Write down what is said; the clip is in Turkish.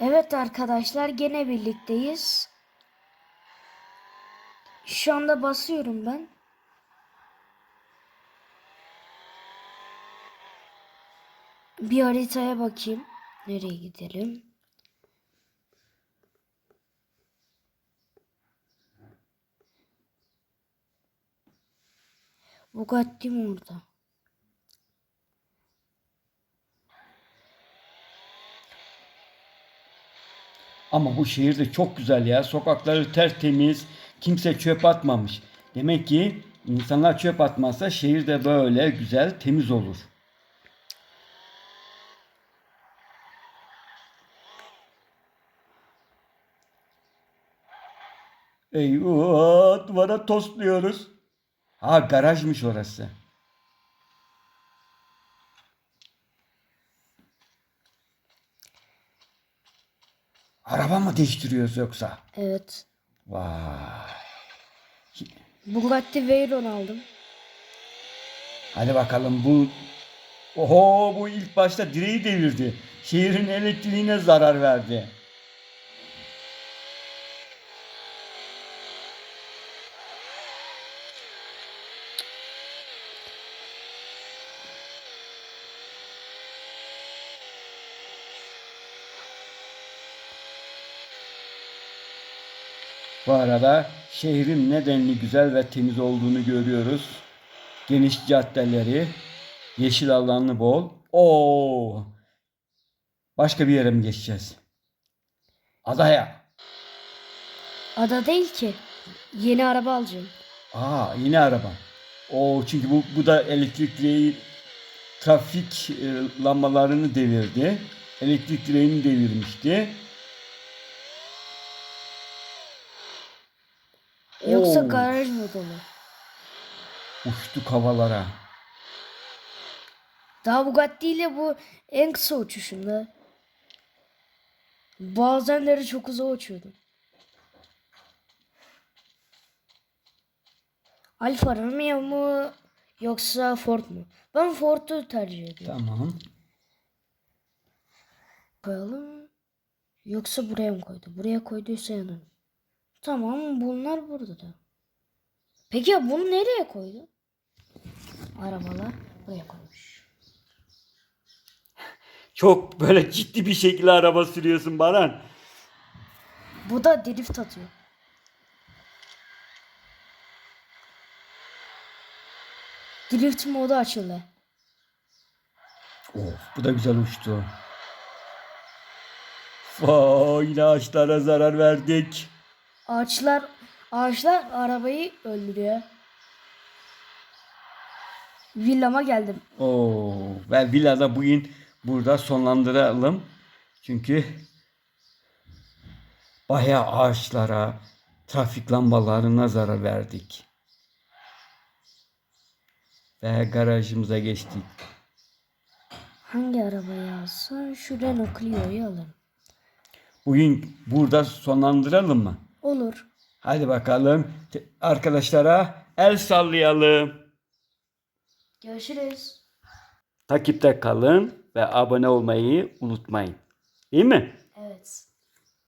Evet arkadaşlar gene birlikteyiz. Şu anda basıyorum ben. Bir haritaya bakayım. Nereye gidelim? Bugatti mi orada? Ama bu şehir de çok güzel ya. Sokakları tertemiz. Kimse çöp atmamış. Demek ki insanlar çöp atmazsa şehir de böyle güzel, temiz olur. Eyvah, duvara tosluyoruz. Ha garajmış orası. Araba mı değiştiriyoruz yoksa? Evet. Vay. Bugatti Veyron aldım. Hadi bakalım bu Oho bu ilk başta direği devirdi. Şehrin elektriğine zarar verdi. Bu arada şehrin nedenli güzel ve temiz olduğunu görüyoruz. Geniş caddeleri, yeşil alanı bol. Oo! Başka bir yere mi geçeceğiz? Adaya. Ada değil ki. Yeni araba alacağım. Aa yine araba. Oo çünkü bu, bu da elektrik direği trafik e, lambalarını devirdi. Elektrik direğini devirmişti. Yoksa Oo. garaj mı dolu? Uçtuk havalara. Daha Bugatti ile bu en kısa uçuşumda. Bazenleri çok uzağa uçuyordum. Alfa Romeo mu yoksa Ford mu? Ben Ford'u tercih ediyorum. Tamam. Koyalım. Yoksa buraya mı koydu? Buraya koyduysa yanına. Tamam bunlar burada da. Peki ya bunu nereye koydu? Arabalar buraya koymuş. Çok böyle ciddi bir şekilde araba sürüyorsun Baran. Bu da drift atıyor. Drift modu açıldı. Of bu da güzel uçtu. Vay yine ağaçlara zarar verdik. Ağaçlar ağaçlar arabayı öldürüyor. Villama geldim. Oo, ve villada bugün burada sonlandıralım. Çünkü bayağı ağaçlara, trafik lambalarına zarar verdik. Ve garajımıza geçtik. Hangi arabayı alsam şu Renault Clio'yu alırım. Bugün burada sonlandıralım mı? Olur. Hadi bakalım arkadaşlara el sallayalım. Görüşürüz. Takipte kalın ve abone olmayı unutmayın. Değil mi?